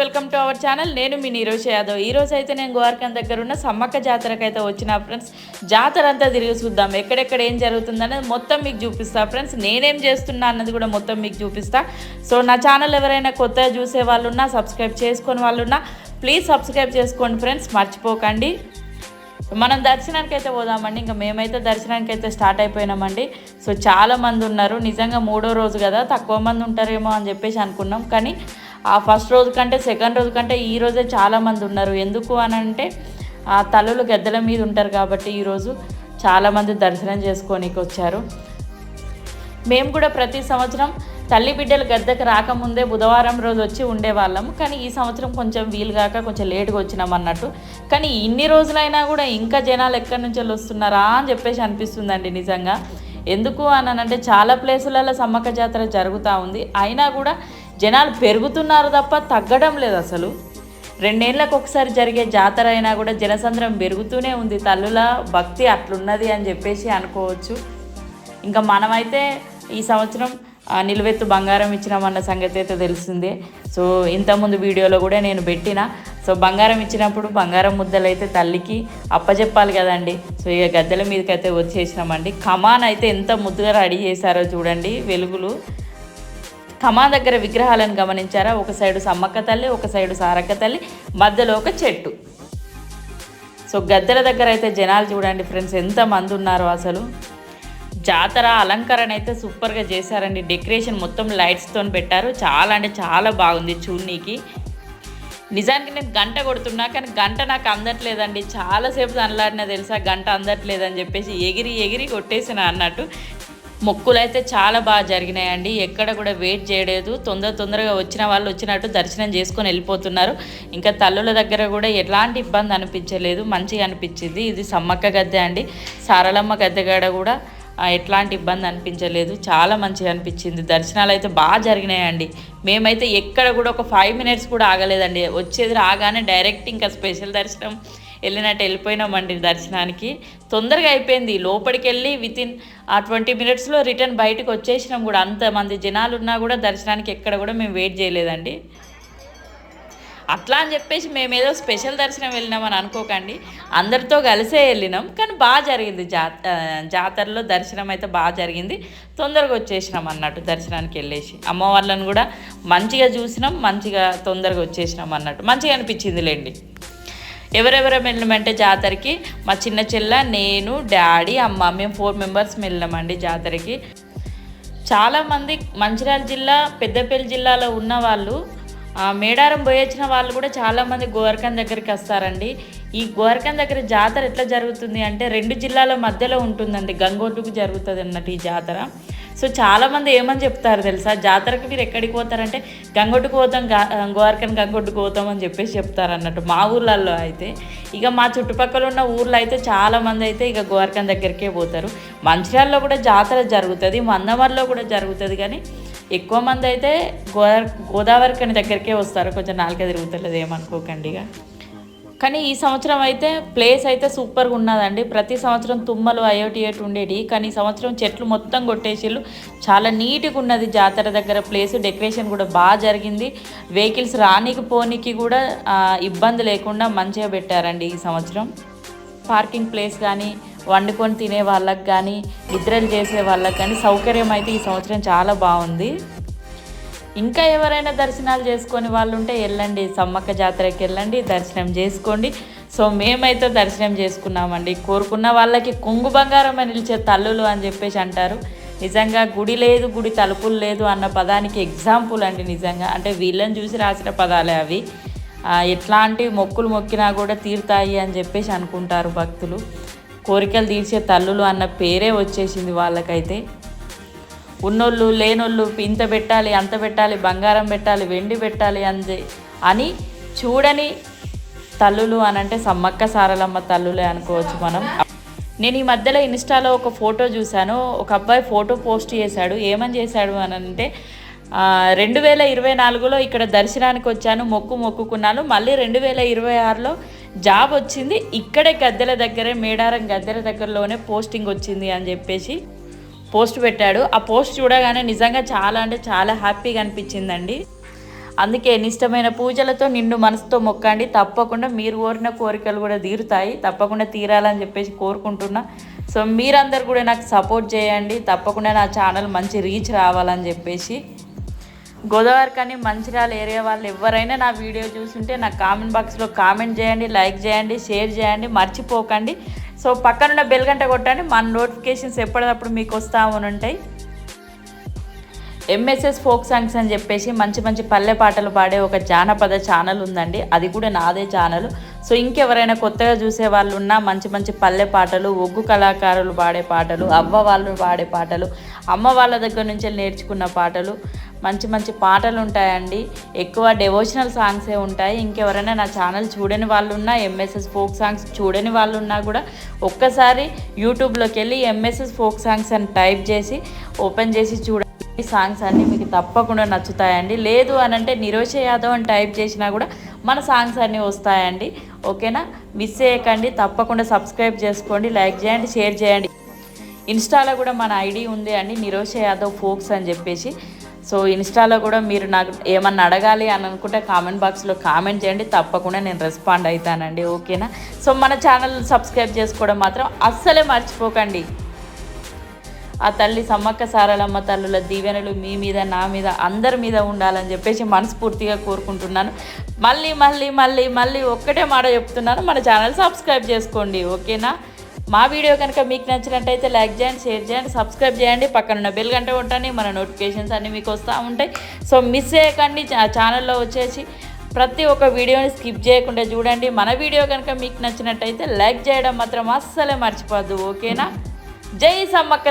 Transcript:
Welcome to our channel నేను మీ నీరోష్ యాదవ్. ఈ రోజు అయితే నేను గోవార్కన్ దగ్గర ఉన్న సమ్మక్క జాతరకు అయితే వచ్చిన ఫ్రెండ్స్ జాతర అంతా తిరిగి చూద్దాం. ఎక్కడెక్కడ ఏం జరుగుతుందనేది మొత్తం మీకు చూపిస్తా. ఫ్రెండ్స్ నేనేం చేస్తున్నా అన్నది కూడా మొత్తం మీకు చూపిస్తా. సో నా ఛానల్ ఎవరైనా కొత్తగా చూసే వాళ్ళు ఉన్నా సబ్స్క్రైబ్ చేసుకొని వాళ్ళు ఉన్నా ప్లీజ్ సబ్స్క్రైబ్ చేసుకోండి ఫ్రెండ్స్. మర్చిపోకండి. మనం దర్శనానికి అయితే పోదామండి. ఇంకా మేమైతే దర్శనానికి అయితే స్టార్ట్ అయిపోయినామండి. సో చాలామంది ఉన్నారు. నిజంగా మూడో రోజు కదా తక్కువ మంది ఉంటారేమో అని చెప్పేసి అనుకున్నాం. కానీ ఆ ఫస్ట్ రోజు కంటే సెకండ్ రోజు కంటే ఈ రోజే చాలామంది ఉన్నారు. ఎందుకు అని అంటే ఆ తలలు గద్దెల మీద ఉంటారు కాబట్టి ఈరోజు చాలామంది దర్శనం చేసుకోనికి వచ్చారు. మేము కూడా ప్రతి సంవత్సరం తల్లి బిడ్డలు గద్దెకు రాకముందే బుధవారం రోజు వచ్చి ఉండేవాళ్ళము కానీ ఈ సంవత్సరం కొంచెం వీలు కాక కొంచెం లేట్గా వచ్చినాం అన్నట్టు. కానీ ఇన్ని రోజులైనా కూడా ఇంకా జనాలు ఎక్కడి నుంచి వస్తున్నారా అని చెప్పేసి అనిపిస్తుందండి నిజంగా. ఎందుకు అని అంటే చాలా ప్లేసులలో సమ్మక్క జాతర జరుగుతూ ఉంది. అయినా కూడా జనాలు పెరుగుతున్నారు తప్ప తగ్గడం లేదు అసలు. రెండేళ్ళకు ఒకసారి జరిగే జాతర అయినా కూడా జనసంద్రం పెరుగుతూనే ఉంది. తల్లుల భక్తి అట్లున్నది అని చెప్పేసి అనుకోవచ్చు. ఇంకా మనమైతే ఈ సంవత్సరం నిలువెత్తు బంగారం ఇచ్చినామన్న సంగతి అయితే తెలిసిందే. సో ఇంతకుముందు వీడియోలో కూడా నేను పెట్టిన. సో బంగారం ఇచ్చినప్పుడు బంగారం ముద్దలు అయితే తల్లికి అప్పచెప్పాలి కదండి. సో ఇక గద్దెల మీదకైతే వచ్చేసినామండి. కమాన్ అయితే ఎంత ముద్దుగా రెడీ చేశారో చూడండి వెలుగులు. కమాన్ దగ్గర విగ్రహాలను గమనించారా? ఒక సైడు సమ్మక్క తల్లి ఒక సైడు సారక్క తల్లి మధ్యలో ఒక చెట్టు. సో గద్దెల దగ్గర అయితే జనాలు చూడండి ఫ్రెండ్స్ ఎంతమంది ఉన్నారు ఉన్నారో అసలు. జాతర అలంకరణ అయితే సూపర్గా చేశారండి. డెకరేషన్ మొత్తం లైట్స్తో పెట్టారు. చాలా అంటే చాలా బాగుంది చూడనీకి. నిజానికి నేను గంట కొడుతున్నా కానీ గంట నాకు అందట్లేదండి. చాలాసేపు అనలాడినా తెలుసా గంట అందట్లేదని చెప్పేసి ఎగిరి ఎగిరి కొట్టేసిన అన్నట్టు. మొక్కులు అయితే చాలా బాగా జరిగినాయండి. ఎక్కడ కూడా వెయిట్ చేయలేదు. తొందర తొందరగా వచ్చిన వాళ్ళు వచ్చినట్టు దర్శనం చేసుకొని వెళ్ళిపోతున్నారు. ఇంకా తల్లుల దగ్గర కూడా ఎలాంటి ఇబ్బంది అనిపించలేదు. మంచిగా అనిపించింది. ఇది సమ్మక్క గద్దె అండి. సారలమ్మ గద్దె కాడ కూడా ఎట్లాంటి ఇబ్బంది అనిపించలేదు. చాలా మంచిగా అనిపించింది. దర్శనాలు అయితే బాగా జరిగినాయండి. మేమైతే ఎక్కడ కూడా ఒక ఫైవ్ మినిట్స్ కూడా ఆగలేదండి. వచ్చేది రాగానే డైరెక్ట్ ఇంకా స్పెషల్ దర్శనం వెళ్ళినట్టు వెళ్ళిపోయినామండి దర్శనానికి. తొందరగా అయిపోయింది. లోపలికి వెళ్ళి వితిన్ ఆ ట్వంటీ మినిట్స్లో రిటర్న్ బయటకు వచ్చేసినాం కూడా. అంతమంది జనాలు ఉన్నా కూడా దర్శనానికి ఎక్కడ కూడా మేము వెయిట్ చేయలేదండి. అట్లా అని చెప్పేసి మేము ఏదో స్పెషల్ దర్శనం వెళ్ళినామని అనుకోకండి. అందరితో కలిసే వెళ్ళినాం. కానీ బాగా జరిగింది. జా జాతరలో దర్శనం అయితే బాగా జరిగింది. తొందరగా వచ్చేసినాం అన్నట్టు దర్శనానికి వెళ్ళేసి. అమ్మవార్లను కూడా మంచిగా చూసినాం. మంచిగా తొందరగా వచ్చేసినాం అన్నట్టు. మంచిగా అనిపించింది లేండి ఎవరెవరం వెళ్ళమంటే జాతరకి? మా చిన్న చెల్ల నేను డాడీ అమ్మ మేము ఫోర్ మెంబర్స్ వెళ్ళామండి జాతరకి. చాలామంది మంచిర్యాల జిల్లా పెద్దపల్లి జిల్లాలో ఉన్న వాళ్ళు మేడారం పోయొచ్చిన వాళ్ళు కూడా చాలామంది గోవర్కన్ దగ్గరికి వస్తారండి. ఈ గోవర్కన్ దగ్గర జాతర ఎట్లా జరుగుతుంది అంటే రెండు జిల్లాల మధ్యలో ఉంటుందండి. గంగోటుకు జరుగుతుంది అన్నట్టు ఈ జాతర. సో చాలామంది ఏమని చెప్తారు తెలుసా? జాతరకి మీరు ఎక్కడికి పోతారంటే గంగొట్టుకు పోతాం గా గోవర్కన్ గంగొట్టుకు పోతాం అని చెప్పేసి చెప్తారు అన్నట్టు మా ఊర్లలో అయితే. ఇక మా చుట్టుపక్కల ఉన్న ఊర్లో అయితే చాలామంది అయితే ఇక గోవర్కన్ దగ్గరికే పోతారు. మంచిర్యాలలో కూడా జాతర జరుగుతుంది మందమర్లో కూడా జరుగుతుంది కానీ ఎక్కువ మంది అయితే గోదా గోదావరి కని దగ్గరికే వస్తారు. కొంచెం నాలుక తిరుగుతలేదు ఏమనుకోకండి ఇక. కానీ ఈ సంవత్సరం అయితే ప్లేస్ అయితే సూపర్గా ఉన్నదండి. ప్రతి సంవత్సరం తుమ్మలు అయోటి ఏటి ఉండేవి కానీ ఈ సంవత్సరం చెట్లు మొత్తం కొట్టేసిళ్ళు. చాలా నీట్గా ఉన్నది జాతర దగ్గర ప్లేస్ డెకరేషన్ కూడా బాగా జరిగింది. వెహికల్స్ రానికి పోనీకి కూడా ఇబ్బంది లేకుండా మంచిగా పెట్టారండి ఈ సంవత్సరం. పార్కింగ్ ప్లేస్ కానీ వండుకొని తినే వాళ్ళకి కానీ నిద్రలు చేసే వాళ్ళకి కానీ సౌకర్యం అయితే ఈ సంవత్సరం చాలా బాగుంది. ఇంకా ఎవరైనా దర్శనాలు చేసుకొని వాళ్ళు ఉంటే వెళ్ళండి సమ్మక్క జాతరకి వెళ్ళండి దర్శనం చేసుకోండి. సో మేమైతే దర్శనం చేసుకున్నామండి. కోరుకున్న వాళ్ళకి కొంగు బంగారం అని నిలిచే తల్లులు అని చెప్పేసి అంటారు. నిజంగా గుడి లేదు గుడి తలుపులు లేదు అన్న పదానికి ఎగ్జాంపుల్ అండి నిజంగా. అంటే వీళ్ళని చూసి రాసిన పదాలే అవి. ఎట్లాంటి మొక్కులు మొక్కినా కూడా తీరుతాయి అని చెప్పేసి అనుకుంటారు భక్తులు. కోరికలు తీర్చే తల్లులు అన్న పేరే వచ్చేసింది వాళ్ళకైతే. ఉన్నోళ్ళు లేనోళ్ళు ఇంత పెట్టాలి అంత పెట్టాలి బంగారం పెట్టాలి వెండి పెట్టాలి అంది. అని చూడని తల్లులు అని అంటే సమ్మక్క సారలమ్మ తల్లులే అనుకోవచ్చు మనం. నేను ఈ మధ్యలో ఇన్స్టాలో ఒక ఫోటో చూశాను. ఒక అబ్బాయి ఫోటో పోస్ట్ చేశాడు. ఏమని చేశాడు అని అంటే రెండు వేల ఇరవై నాలుగులో ఇక్కడ దర్శనానికి వచ్చాను మొక్కు మొక్కుకున్నాను. మళ్ళీ రెండు వేల ఇరవై ఆరులో జాబ్ వచ్చింది. ఇక్కడే గద్దెల దగ్గరే మేడారం గద్దెల దగ్గరలోనే పోస్టింగ్ వచ్చింది అని చెప్పేసి పోస్ట్ పెట్టాడు. ఆ పోస్ట్ చూడగానే నిజంగా చాలా అంటే చాలా హ్యాపీగా అనిపించిందండి. అందుకే నిష్టమైన పూజలతో నిండు మనసుతో మొక్కండి. తప్పకుండా మీరు కోరిన కోరికలు కూడా తీరుతాయి. తప్పకుండా తీరాలని చెప్పేసి కోరుకుంటున్నా. సో మీరందరు కూడా నాకు సపోర్ట్ చేయండి. తప్పకుండా నా ఛానల్ మంచి రీచ్ రావాలని చెప్పేసి. గోదావరి కానీ మంచిర్యాల ఏరియా వాళ్ళు ఎవరైనా నా వీడియో చూసుంటే నా కామెంట్ బాక్స్లో కామెంట్ చేయండి లైక్ చేయండి షేర్ చేయండి. మర్చిపోకండి. సో పక్కనున్న బెల్ గంట కొట్టండి. మన నోటిఫికేషన్స్ ఎప్పటికప్పుడు మీకు వస్తూ ఉంటాయి ఎంఎస్ఎస్ ఫోక్ సాంగ్స్ అని చెప్పేసి మంచి మంచి పల్లె పాటలు పాడే ఒక జానపద ఛానల్ ఉందండి. అది కూడా నాదే ఛానల్ సో ఇంకెవరైనా కొత్తగా చూసే వాళ్ళు ఉన్నా మంచి మంచి పల్లె పాటలు ఒగ్గు కళాకారులు పాడే పాటలు అవ్వ వాళ్ళు పాడే పాటలు అమ్మ వాళ్ళ దగ్గర నుంచి నేర్చుకున్న పాటలు మంచి మంచి పాటలు ఉంటాయండి. ఎక్కువ డెవోషనల్ సాంగ్సే ఉంటాయి. ఇంకెవరైనా నా ఛానల్ చూడని వాళ్ళు ఉన్నా ఎంఎస్ఎస్ ఫోక్ సాంగ్స్ చూడని వాళ్ళు ఉన్నా కూడా ఒక్కసారి యూట్యూబ్లోకి వెళ్ళి ఎంఎస్ఎస్ ఫోక్ సాంగ్స్ అని టైప్ చేసి ఓపెన్ చేసి చూడండి. ఈ సాంగ్స్ అన్నీ మీకు తప్పకుండా నచ్చుతాయండి. లేదు అని అంటే నిరోష యాదవ్ అని టైప్ చేసినా కూడా మన సాంగ్స్ అన్నీ వస్తాయండి. ఓకేనా? మిస్ చేయకండి. తప్పకుండా సబ్స్క్రైబ్ చేసుకోండి. లైక్ చేయండి. షేర్ చేయండి. ఇన్స్టాలో కూడా మన ఐడి ఉంది అండి. నిరోష యాదవ్ ఫోక్స్ అని చెప్పేసి. సో ఇన్స్టాలో కూడా మీరు నాకు ఏమన్నా అడగాలి అని అనుకుంటే కామెంట్ బాక్స్లో కామెంట్ చేయండి. తప్పకుండా నేను రెస్పాండ్ అవుతానండి. ఓకేనా? సో మన ఛానల్ సబ్స్క్రైబ్ చేసుకోవడం మాత్రం అస్సలే మర్చిపోకండి. ఆ తల్లి సమ్మక్క సారలమ్మ తల్లుల దీవెనలు మీ మీద నా మీద అందరి మీద ఉండాలని చెప్పేసి మనస్ఫూర్తిగా కోరుకుంటున్నాను. మళ్ళీ మళ్ళీ మళ్ళీ మళ్ళీ ఒక్కటే మాట చెప్తున్నాను. మన ఛానల్ సబ్స్క్రైబ్ చేసుకోండి. ఓకేనా? మా వీడియో కనుక మీకు నచ్చినట్టయితే లైక్ చేయండి షేర్ చేయండి సబ్స్క్రైబ్ చేయండి. పక్కన ఉన్న బెల్ గంట కొట్టండి మన నోటిఫికేషన్స్ అన్నీ మీకు వస్తూ ఉంటాయి. సో మిస్ చేయకండి ఛానల్లో వచ్చేసి ప్రతి ఒక్క వీడియోని స్కిప్ చేయకుండా చూడండి. మన వీడియో కనుక మీకు నచ్చినట్టయితే లైక్ చేయడం మాత్రం అస్సలే మర్చిపోద్దు ఓకేనా? జై సమ్మక్క